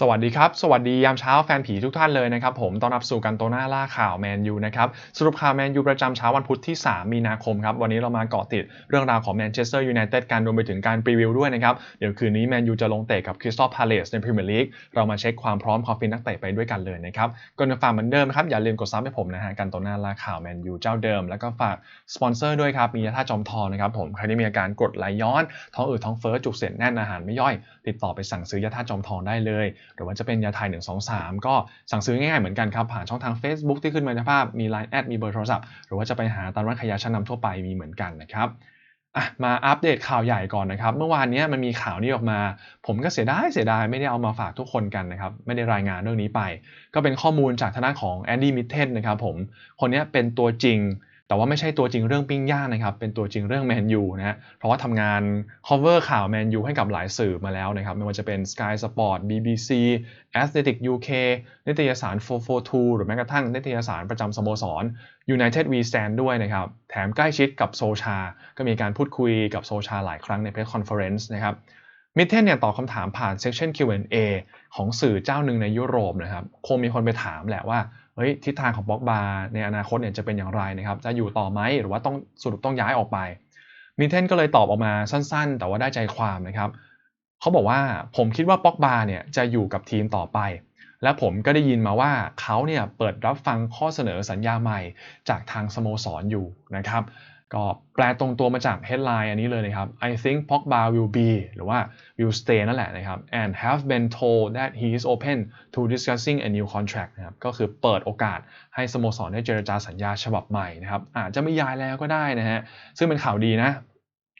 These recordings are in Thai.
สวัสดีครับ สวัสดียามเช้าแฟนผีทุกท่านเลยนะครับ ผมต้อนรับสู่กันโตหน้าล่าข่าวแมนยูนะครับสรุปข่าวแมนยูประจำเช้าวันพุธที่ 3 มีนาคมครับ วันนี้เรามาเกาะติดเรื่องราวของแมนเชสเตอร์ยูไนเต็ดกันรวมไปถึงการปรีวิวด้วยนะครับ เดี๋ยวคืนนี้แมนยูจะลงเตะกับคริสตัลพาเลสในพรีเมียร์ลีกเรามาเช็คความพร้อมความฟินนักเตะไปด้วยกันเลยนะครับก่อนจะฝากเหมือนเดิมครับอย่าลืมกดซับให้ผมนะฮะกันโตหน้าล่าข่าวแมนยูเจ้าเดิม แล้วก็ฝากสปอนเซอร์ด้วยครับมียาท่าจอมทองนะครับผมใครที่มีอาการกรดไหลย้อนท้องอืดท้องเฟ้อจุกเสียดแน่นอาหารไม่ย่อย ติดต่อไปสั่งซื้อยาท่าจอมทองได้เลย หรือว่าจะเป็นยาไทย 1 2 3 ก็สั่งซื้อง่ายๆเหมือนกันครับผ่านช่องทาง Facebook ที่ขึ้นมาในภาพมี Line แอดมีเบอร์โทรศัพท์หรือว่าจะไปหาตามร้านขายยาชั้นนำทั่วไปมีเหมือนกันนะครับมาอัปเดตข่าวใหญ่ก่อนนะครับ เมื่อวานนี้มันมีข่าวนี้ออกมา ผมก็เสียดายเสียดายไม่ได้เอามาฝากทุกคนกันนะครับ ไม่ได้รายงานเรื่องนี้ไป ก็เป็นข้อมูลจากทางด้านของแอนดี้มิทเทนนะครับผมคนนี้เป็นตัวจริง แต่ว่าไม่ใช่ตัวจริงเรื่องปิ้งย่างนะครับ เป็นตัวจริงเรื่องแมนยูนะฮะ เพราะว่าทำงาน cover ข่าวแมนยูให้กับหลายสื่อมาแล้วนะครับ ไม่ว่าจะเป็น Sky Sport BBC Athletic UK นิตยสาร 442 หรือแม้กระทั่งนิตยสารประจำสโมสร United We Stand ด้วยนะครับ แถมใกล้ชิดกับโซชา ก็มีการพูดคุยกับโซชาหลายครั้งใน press conference นะครับมิเทนเนี่ยตอบคำถามผ่าน section Q&A ของสื่อเจ้าหนึ่งในยุโรปนะครับ คงมีคนไปถามแหละว่า เฮ้ยทิศทางของบ็อกบาในอนาคตเนี่ยจะเป็นอย่างไรนะครับจะอยู่ต่อไหมหรือว่าต้องสรุปต้องย้ายออกไปมิเทนก็เลยตอบออกมาสั้นๆ แต่ว่าได้ใจความนะครับเขาบอกว่าผมคิดว่าป็อกบาเนี่ยจะอยู่กับทีมต่อไป และผมก็ได้ยินมาว่าเขาเนี่ยเปิดรับฟังข้อเสนอสัญญาใหม่จากทางสโมสรออยู่นะครับ ก็แปลตรงตัวมาจาก headline อันนี้เลยนะครับ I think Pogba will be หรือว่า will stay นั่นแหละนะครับ and have been told that he is open to discussing a new contract นะครับก็คือเปิดโอกาสให้สโมสรได้เจรจาสัญญาฉบับใหม่นะครับ อาจจะไม่ย้ายแล้วก็ได้นะฮะ ซึ่งเป็นข่าวดีนะ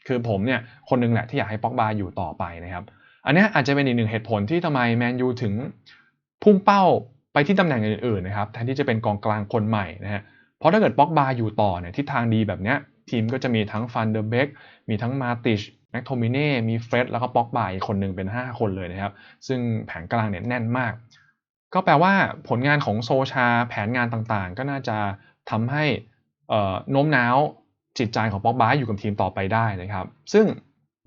คือผมเนี่ย คนหนึงแหละที่อยากให้ป็อกบาอยู่ต่อไปนะครับ อันนี้อาจจะเป็นอีกหนึ่งเหตุผลที่ทำไมแมนยูถึงพุ่งเป้าไปที่ตำแหน่งอื่นๆนะครับแทนที่จะเป็นกองกลางคนใหม่นะฮะ เพราะถ้าเกิดป็อกบาอยู่ต่อเนี่ยทิศทางดีแบบเนี้ยทีมก็จะมีทั้งฟันเดอร์เบกมีทั้งมาติชแม็กโทมิเน่ มีเฟร็ดแล้วก็ป็อกบาอีกคนหนึ่งเป็น 5 คนเลยนะครับ ซึ่งแผงกลางเนี่ยแน่นมาก ก็แปลว่าผลงานของโซชาแผนงานต่างๆ ก็น่าจะทำให้โน้มน้าวจิตใจของป็อกบาอยู่กับทีมต่อไปได้นะครับ ซึ่ง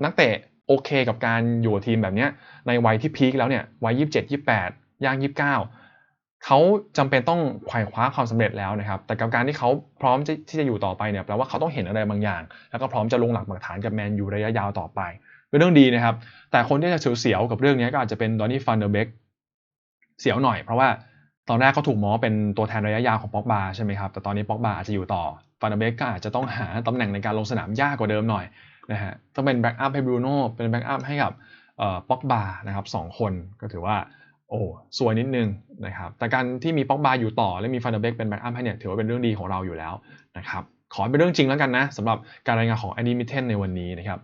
นักเตะโอเคกับการอยู่กับทีมแบบนี้ในวัยที่พีคแล้วเนี่ยวัย 27 28 ย่าง 29 เขาจำเป็นต้องไขว่คว้าความสำเร็จแล้วนะครับ แต่กับการที่เขาพร้อมที่จะอยู่ต่อไปเนี่ยแปลว่าเขาต้องเห็นอะไรบางอย่าง แล้วก็พร้อมจะลงหลักปักฐานกับแมนยูระยะยาวต่อไปเป็นเรื่องดีนะครับ แต่คนที่จะเสียวๆกับเรื่องนี้ก็อาจจะเป็นดอนนี่ฟันเดอร์เบกเสียวหน่อย เพราะว่าตอนแรกเขาถูกมองเป็นตัวแทนระยะยาวของป็อกบาใช่ไหมครับแต่ตอนนี้ป็อกบาอาจจะอยู่ต่อฟันเดอร์เบกก็อาจจะต้องหาตำแหน่งในการลงสนามยากกว่าเดิมหน่อยนะฮะต้องเป็นแบ็กอัพให้บรูโน่เป็นแบ็กอัพให้กับป็อกบานะครับสองคนก็ถือว่า โอ้สวยนิดนึงนะครับแต่การที่มีป็อกบาอยู่ต่อ และมีฟันเดอร์เบกเป็นแบ็กอัพให้เนี่ยถือว่าเป็นเรื่องดีของเราอยู่แล้วนะครับขอเป็นเรื่องจริงแล้วกันนะสำหรับการรายงานของแอนดี้มิเทนในวันนี้นะครับ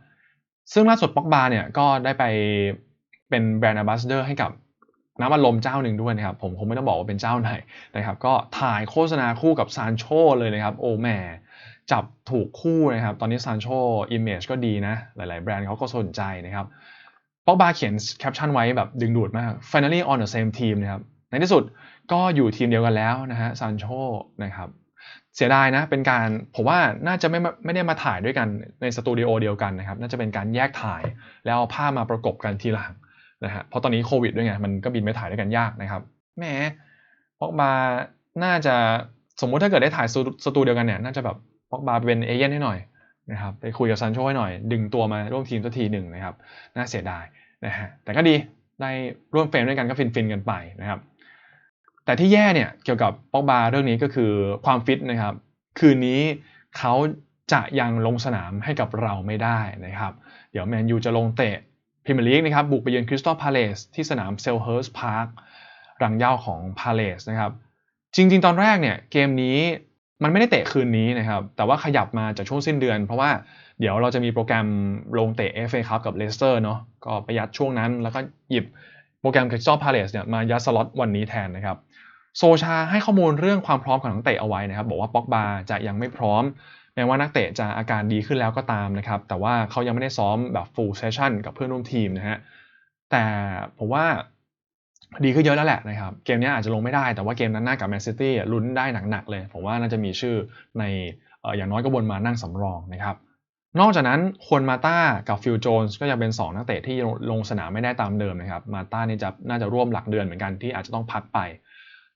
ซึ่งล่าสุดป็อกบาเนี่ยก็ได้ไปเป็นแบรนด์ a บ b สเดอร์ให้กับน้ำมันลมเจ้าหนึ่งด้วยนะครับผมคงไม่ต้องบอกว่าเป็นเจ้าไหนนะครับก็ถ่ายโฆษณาคู่กับซานโชเลยนะครับโอแหมจับถูกคู่นะครับตอนนี้ซานโชอิมเมจก็ดีนะหลาย ๆ แบรนด์เขาก็สนใจนะครับ ป็อกบาเขียนแคปชั่นไว้แบบดึงดูดมาก finally on the same team นะครับ ในที่สุดก็อยู่ทีมเดียวกันแล้วนะฮะซานโชนะครับ เสียดายนะ เป็นการผมว่าน่าจะไม่ไม่ได้มาถ่ายด้วยกันในสตูดิโอเดียวกันนะครับ น่าจะเป็นการแยกถ่ายแล้วเอาภาพมาประกบกันทีหลังนะฮะ เพราะตอนนี้โควิดด้วยไง มันก็บินไปถ่ายด้วยกันยากนะครับ แหมป็อกบาน่าจะสมมุติถ้าเกิดได้ถ่ายสตูเดียวกันเนี่ย น่าจะแบบป็อกบาเป็นเอเย่นให้หน่อย นะครับไปคุยกับซันโชให้หน่อย ดึงตัวมาร่วมทีมสักทีหนึ่งนะครับ น่าเสียดายนะฮะแต่ก็ดีได้ร่วมเฟรมด้วยกันก็ฟินๆกันไปนะครับ แต่ที่แย่เนี่ยเกี่ยวกับป็อกบาเรื่องนี้ก็คือความฟิตนะครับ คืนนี้เขาจะยังลงสนามให้กับเราไม่ได้นะครับ เดี๋ยวแมนยูจะลงเตะพรีเมียร์ลีกนะครับบุกไปเยือนคริสตัลพาเลสที่สนามเซลเฮิร์สพาร์ครังเย่าของพาเลสนะครับ จริง ๆ ตอนแรกเนี่ยเกมนี้ มันไม่ได้เตะคืนนี้นะครับ แต่ว่าขยับมาจากช่วงสิ้นเดือน เพราะว่าเดี๋ยวเราจะมีโปรแกรมลงเตะ FA Cup กับเลสเตอร์เนาะ ก็ไปยัดช่วงนั้น แล้วก็หยิบโปรแกรมคริสตัลพาเลสเนี่ยมายัดสล็อตวันนี้แทนนะครับ โซชาให้ข้อมูลเรื่องความพร้อมของนักเตะเอาไว้นะครับ บอกว่าป็อกบาจะยังไม่พร้อม แม้ว่านักเตะจะอาการดีขึ้นแล้วก็ตามนะครับ แต่ว่าเขายังไม่ได้ซ้อมแบบ full session กับเพื่อนร่วมทีมนะฮะ แต่ผมว่า ดีขึ้นเยอะแล้วแหละนะครับ เกมนี้อาจจะลงไม่ได้แต่ว่าเกมนั้นหน้ากับแมนซิตี้ลุ้นได้หนักๆเลย ผมว่าน่าจะมีชื่อในอย่างน้อยก็บนมานั่งสำรองนะครับ นอกจากนั้นควนมาต้ากับฟิลโจนส์ก็ยังเป็น 2 นักเตะที่ลงสนามไม่ได้ตามเดิมนะครับ มาต้านี่จะน่าจะร่วมหลักเดือนเหมือนกันที่อาจจะต้องพักไป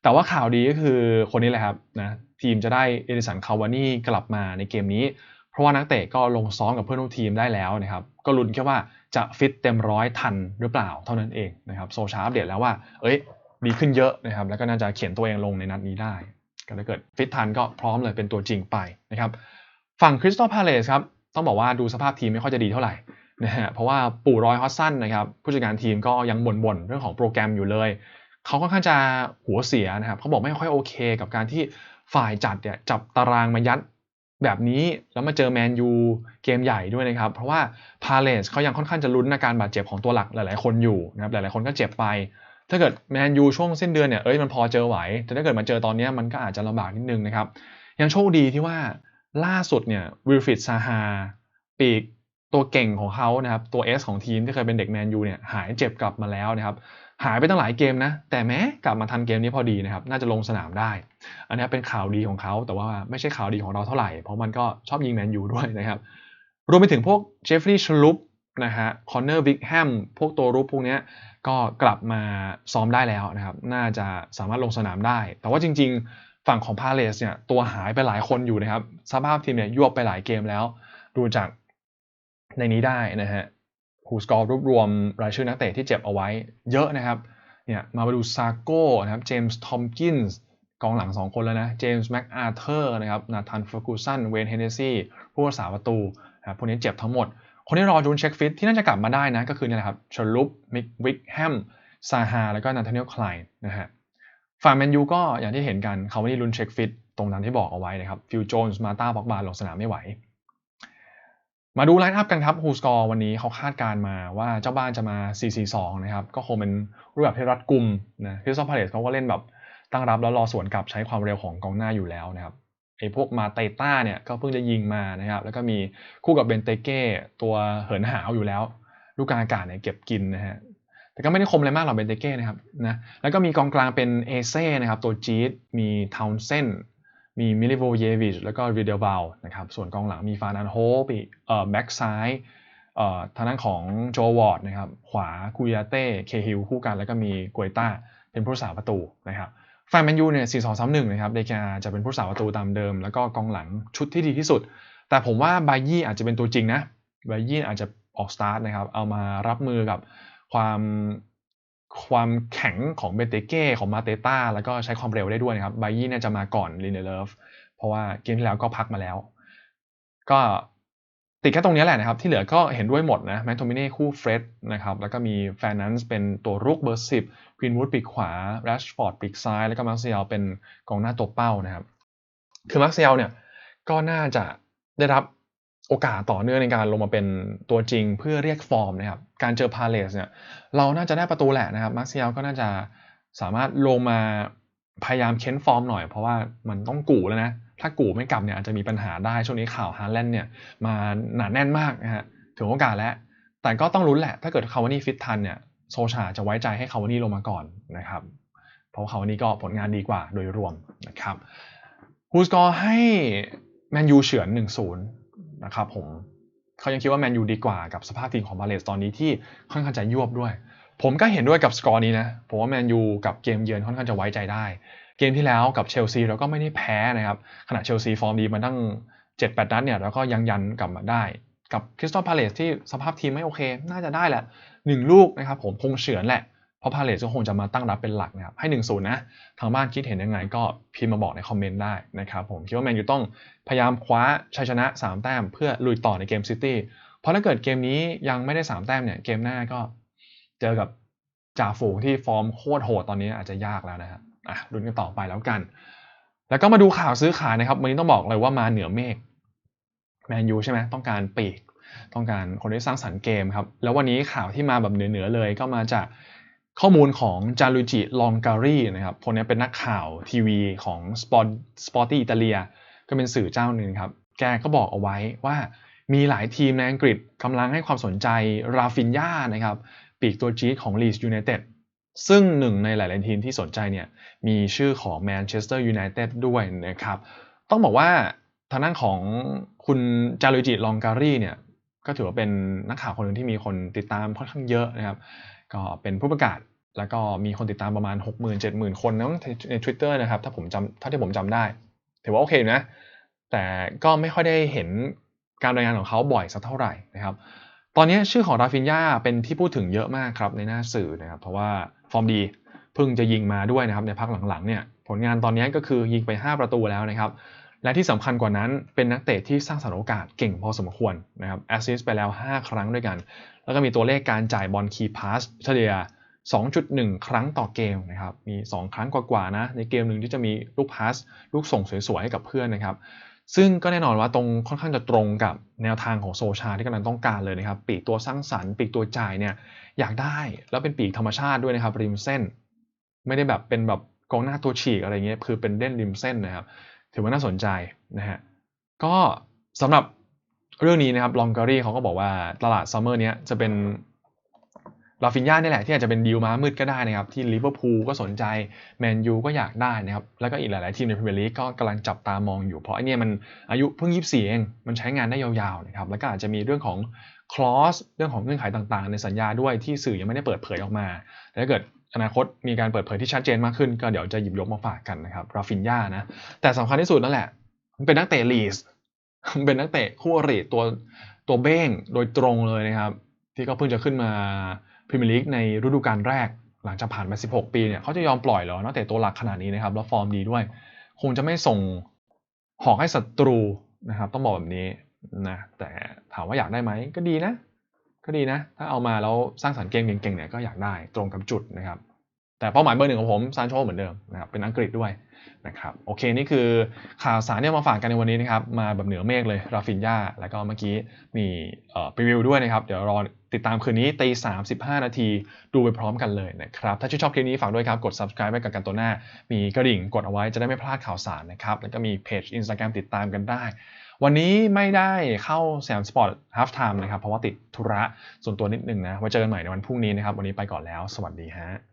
แต่ว่าข่าวดีก็คือคนนี้แหละครับนะทีมจะได้เอดิสันคาวานี่กลับมาในเกมนี้ เพราะว่านักเตะก็ลงซ้อมกับเพื่อนร่วมทีมได้แล้วนะครับ ก็ลุ้นแค่ว่าจะฟิตเต็มร้อยทันหรือเปล่าเท่านั้นเองนะครับโซชาอัปเดตแล้วว่า เอ้ย ดีขึ้นเยอะนะครับ แล้วก็น่าจะเขียนตัวเองลงในนัดนี้ได้ก็ถ้าเกิดฟิตทันก็พร้อมเลยเป็นตัวจริงไปนะครับ ฝั่งคริสตัลพาเลสครับ ต้องบอกว่าดูสภาพทีมไม่ค่อยจะดีเท่าไหร่นะฮะเพราะว่าปู่รอยฮอสซันนะครับผู้จัดการทีมก็ยังบ่นๆเรื่องของโปรแกรมอยู่เลยเขาค่อนข้างจะหัวเสียนะครับเขาบอกไม่ค่อยโอเค กับการที่ฝ่ายจัดเนี่ยจับตารางมายัด แบบนี้แล้วมาเจอแมนยูเกมใหญ่ด้วยนะครับ เพราะว่าพาเลสเขายังค่อนข้างจะลุ้นอาการบาดเจ็บของตัวหลักหลาย ๆ คนอยู่นะครับหลาย ๆ คนก็เจ็บไป ถ้าเกิดแมนยูช่วงสิ้นเดือนเนี่ยเอ้ยมันพอเจอไหว แต่ถ้าเกิดมาเจอตอนนี้มันก็อาจจะลำบากนิดนึงนะครับ ยังโชคดีที่ว่าล่าสุดเนี่ยวิลฟิดซาฮาปีกตัวเก่งของเขานะครับตัว S ของทีมที่เคยเป็นเด็กแมนยูเนี่ยหายเจ็บกลับมาแล้วนะครับ หายไปตั้งหลายเกมนะ แต่แม้กลับมาทันเกมนี้พอดีนะครับ น่าจะลงสนามได้ อันนี้เป็นข่าวดีของเขา แต่ว่าไม่ใช่ข่าวดีของเราเท่าไหร่ เพราะมันก็ชอบยิงแมนยูด้วยนะครับ รวมไปถึงพวกเจฟฟรีย์ชลุปนะฮะ คอนเนอร์บิ๊กแฮม พวกตัวรุปพวกนี้ก็กลับมาซ้อมได้แล้วนะครับ น่าจะสามารถลงสนามได้ แต่ว่าจริง ๆ ฝั่งของพาเลสเนี่ยตัวหายไปหลายคนอยู่นะครับ สภาพทีมเนี่ยยวบไปหลายเกมแล้ว ดูจากในนี้ได้นะฮะ ฮูสกอร์รวบรวมรายชื่อนักเตะที่เจ็บเอาไว้เยอะนะครับเนี่ยมาดูซาโก้นะครับเจมส์ทอมกินส์กองหลัง 2 คนแล้วนะเจมส์แม็กอาร์เธอร์นะครับนาธานเฟอร์กูสันเวนเฮนเนซี่ผู้รักษาประตูนะครับพวกนี้เจ็บทั้งหมด คนที่รอจูนเช็คฟิตที่น่าจะกลับมาได้นะก็คือนี่แหละครับชลุปมิกวิกแฮมซาฮาแล้วก็นาธานีลคลายนะฮะฝั่งแมนยูก็อย่างที่เห็นกันเขาไม่ได้ลุ้นเช็คฟิตตรงนั้นที่บอกเอาไว้นะครับฟิลโจนส์มาตาบ็อกบาลงสนามไม่ไหว มาดูไลน์อัพกันครับฮูสกอร์วันนี้เขาคาดการมาว่าเจ้าบ้านจะมา 4-4-2 นะครับ ก็คงเป็นรูปแบบที่รัดกุมนะคริสตัลพาเลสเขาก็เล่นแบบตั้งรับแล้วรอสวนกลับใช้ความเร็วของกองหน้าอยู่แล้วนะครับไอ้พวกมาเตต้าเนี่ยก็เพิ่งจะยิงมานะครับ แล้วก็มีคู่กับเบนเตเก้ตัวเหินหาวอยู่แล้ว ลูกกลางอากาศเนี่ยเก็บกินนะฮะแต่ก็ไม่ได้คมอะไรมากหรอกเบนเตเก้นะครับนะแล้วก็มีกองกลางเป็นเอเซ่นะครับตัวจี๊ดมีทาวน์เซน มีมิลิโวเยวิชแล้วก็วีเดลบาลนะครับส่วนกองหลังมีฟานันโฮปีเอ่อแบ็กซ้ายเอ่อทางด้านของโจวอร์ดนะครับขวาคุยาเต้เคฮิลคู่กัน แล้วก็มีกวยต้าเป็นผู้สาประตูนะครับฝั่งแมนยูเนี่ย4 2 3 1นะครับเดกาจะเป็นผู้สาประตูตามเดิม แล้วก็กองหลังชุดที่ดีที่สุด แต่ผมว่าบายี่อาจจะเป็นตัวจริงนะบายี่อาจจะออกสตาร์ทนะครับเอามารับมือกับความ ความแข็งของเบเตเก้ของมาเตต้าแล้วก็ใช้ความเร็วได้ด้วยนะครับไบยี่เนี่ยจะมาก่อนลินเดเลฟเพราะว่าเกมที่แล้วก็พักมาแล้ว ก็ติดแค่ตรงนี้แหละนะครับ ที่เหลือก็เห็นด้วยหมดนะแมคโทมิเน่คู่เฟรดนะครับ แล้วก็มีแฟนนั้นเป็นตัวรุกเบอร์สิบกรีนวูดปีกขวาแรชฟอร์ดปีกซ้าย แล้วก็มาร์เซียลเป็นกองหน้าตัวเป้านะครับ คือมาร์เซียลเนี่ยก็น่าจะได้รับ โอกาสต่อเนื่องในการลงมาเป็นตัวจริงเพื่อเรียกฟอร์มนะครับ การเจอพาเลสเนี่ยเราน่าจะได้ประตูแหละนะครับมาร์เซียลก็น่าจะสามารถลงมาพยายามเค้นฟอร์มหน่อย เพราะว่ามันต้องกู่แล้วนะ ถ้ากู่ไม่กลับเนี่ยอาจจะมีปัญหาได้ ช่วงนี้ข่าวฮาร์แลนด์เนี่ยมาหนาแน่นมากนะฮะถึงโอกาสแล้ว แต่ก็ต้องลุ้นแหละ ถ้าเกิดคาวานี่ฟิตทันเนี่ยโซชาจะไว้ใจให้คาวานี่ลงมาก่อนนะครับ เพราะคาวานี่ก็ผลงานดีกว่าโดยรวมนะครับฮูสกอร์ให้แมนยูเฉือน1-0 นะครับผมเขายังคิดว่าแมนยูดีกว่ากับสภาพทีมของบาเลสตอนนี้ที่ค่อนข้างจะยวบด้วย ผมก็เห็นด้วยกับสกอร์นี้นะ ผมว่าแมนยูกับเกมเยือนค่อนข้างจะไว้ใจได้ เกมที่แล้วกับเชลซีเราก็ไม่ได้แพ้นะครับขณะเชลซีฟอร์มดีมาตั้ง 7-8 นัดเนี่ยแล้วก็ยังยันกลับมาได้กับคริสตัลพาเลสที่สภาพทีมไม่โอเค น่าจะได้แหละหนึ่งลูกนะครับผมคงเฉือนแหละ เพราะพาเลสก็คงจะมาตั้งรับเป็นหลักนะครับให้1นศูนย์นะทางบ้านคิดเห็นยังไงก็พิมพ์มาบอกในคอมเมนต์ได้นะครับผมคิดว่าแมนยูต้องพยายามคว้าชัยชนะ 3 แต้มเพื่อลุยต่อในเกมซิตี้เพราะถ้าเกิดเกมนี้ยังไม่ได้ 3 แต้มเนี่ยเกมหน้าก็เจอกับจ่าฝูงที่ฟอร์มโคตรโหดตอนนี้อาจจะยากแล้วนะครับอะลุ้นกันต่อไปแล้วกัน แล้วก็มาดูข่าวซื้อขายนะครับวันนี้ต้องบอกเลยว่ามาเหนือเมฆแมนยูใช่ไหมต้องการปีกต้องการคนที่สร้างสรรค์เกมครับแล้ววันนี้ข่าวที่มาแบบเหนือๆเลยก็มาจาก ข้อมูลของจารุจิลองการีนะครับคนนี้เป็นนักข่าวทีวีของสปอร์ตสปอร์ตี้อิตาเลีย ก็เป็นสื่อเจ้าหนึ่งครับ แกก็บอกเอาไว้ว่ามีหลายทีมในอังกฤษกำลังให้ความสนใจราฟินญานะครับ ปีกตัวจี๊ดของลีสยูไนเต็ดซึ่งหนึ่งในหลาย ๆ ทีมที่สนใจเนี่ยมีชื่อของแมนเชสเตอร์ยูไนเต็ดด้วยนะครับ ต้องบอกว่าทางด้านของคุณจารุจิลองการีเนี่ยก็ถือว่าเป็นนักข่าวคนหนึ่งที่มีคนติดตามค่อนข้างเยอะนะครับ ก็เป็นผู้ประกาศ แล้วก็มีคนติดตามประมาณ 6 0 0 0 0 7 0,000 คนนะใน Twitter นะครับ ถ้าผมจำถ้าที่ผมจำได้ ถือว่าโอเคนะ แต่ก็ไม่ค่อยได้เห็นการรายงานของเขาบ่อยสักเท่าไหร่นะครับ ตอนนี้ชื่อของราฟินยาเป็นที่พูดถึงเยอะมากครับในหน้าสื่อนะครับ เพราะว่าฟอร์มดีเพิ่งจะยิงมาด้วยนะครับในพักหลังๆเนี่ยผลงานตอนนี้ก็คือยิงไป 5 ประตูแล้วนะครับและที่สำคัญกว่านั้นเป็นนักเตะที่สร้างสรรค์โอกาสเก่งพอสมควรนะครับแอสซิสต์ไปแล้ว 5 ครั้งด้วยกัน แล้วก็มีตัวเลขการจ่ายบอลคีย์พาสเฉลี่ย 2.1 ครั้งต่อเกมนะครับ มี 2 ครั้งกว่าๆนะ ในเกมหนึ่งที่จะมีลูกพาส ลูกส่งสวยๆ ให้กับเพื่อนนะครับ ซึ่งก็แน่นอนว่าตรงค่อนข้างจะตรงกับแนวทางของโซชาที่กำลังต้องการเลยนะครับ ปีกตัวสร้างสรรค์ปีกตัวจ่ายเนี่ยอยากได้ แล้วเป็นปีกธรรมชาติด้วยนะครับริมเส้น ไม่ได้แบบเป็นแบบกองหน้าตัวฉีกอะไรเงี้ย คือเป็นเล่นริมเส้นนะครับ ถือว่าน่าสนใจนะฮะ ก็สำหรับเรื่องนี้นะครับ ลองการีเขาก็บอกว่าตลาดซัมเมอร์เนี้ยจะเป็น ลาฟินยาเนี่ยแหละที่อาจจะเป็นดีลมามืดก็ได้นะครับ ที่ลิเวอร์พูลก็สนใจแมนยูก็อยากได้นะครับ แล้วก็อีกหลาย ๆ ทีมในพรีเมียร์ลีกก็กำลังจับตามองอยู่ เพราะไอ้นี่ยมันอายุเพิ่ง 24 เอง มันใช้งานได้ยาว ๆ นะครับ แล้วก็อาจจะมีเรื่องของคลอสเรื่องของเงื่อนไขต่าง ๆ ในสัญญาด้วยที่สื่อยังไม่ได้เปิดเผยออกมาแต่ถ้าเกิดอนาคตมีการเปิดเผยที่ชัดเจนมากขึ้น ก็เดี๋ยวจะหยิบยกมาฝากกันนะครับราฟินยานะแต่สำคัญที่สุดนั่นแหละมันเป็นนักเตะลีสมันเป็นนักเตะคู่อริตัวตัวเบ้งโดยตรงเลยนะครับ ที่ก็เพิ่งจะขึ้นมา พรีเมียร์ลีกในฤดูกาลแรก หลังจากผ่านมา 16 ปีเนี่ยเขาจะยอมปล่อยเหรอนักเตะตัวหลักขนาดนี้นะครับแล้วฟอร์มดีด้วย คงจะไม่ส่งหอกให้ศัตรูนะครับ ต้องบอกแบบนี้นะแต่ถามว่าอยากได้ไหมก็ดีนะ ก็ดีนะ ถ้าเอามาแล้วสร้างสรรค์เกมเก่งๆเนี่ยก็อยากได้ตรงกับจุดนะครับ แต่เป้าหมายเบอร์หนึ่งของผมซานโชเหมือนเดิมนะครับเป็นอังกฤษด้วยนะครับโอเคนี่คือข่าวสารที่มาฝากกันในวันนี้นะครับ มาแบบเหนือเมฆเลยราฟินยาแล้วก็เมื่อกี้มีเอ่อรีวิวด้วยนะครับ เดี๋ยวรอ ติดตามคืนนี้ตีสามสิบห้านาทีดูไปพร้อมกันเลยนะครับ ถ้าชื่นชอบคลิปนี้ฝากด้วยครับ กด subscribe ไว้กับกันตัวหน้า มีกระดิ่งกดเอาไว้จะได้ไม่พลาดข่าวสารนะครับ แล้วก็มีเพจ Instagram ติดตามกันได้ วันนี้ไม่ได้เข้าแซมสปอร์ตฮาฟไทม์นะครับ เพราะว่าติดธุระส่วนตัวนิดนึงนะไว้เจอกันใหม่ในวันพรุ่งนี้นะครับ วันนี้ไปก่อนแล้ว สวัสดีฮะ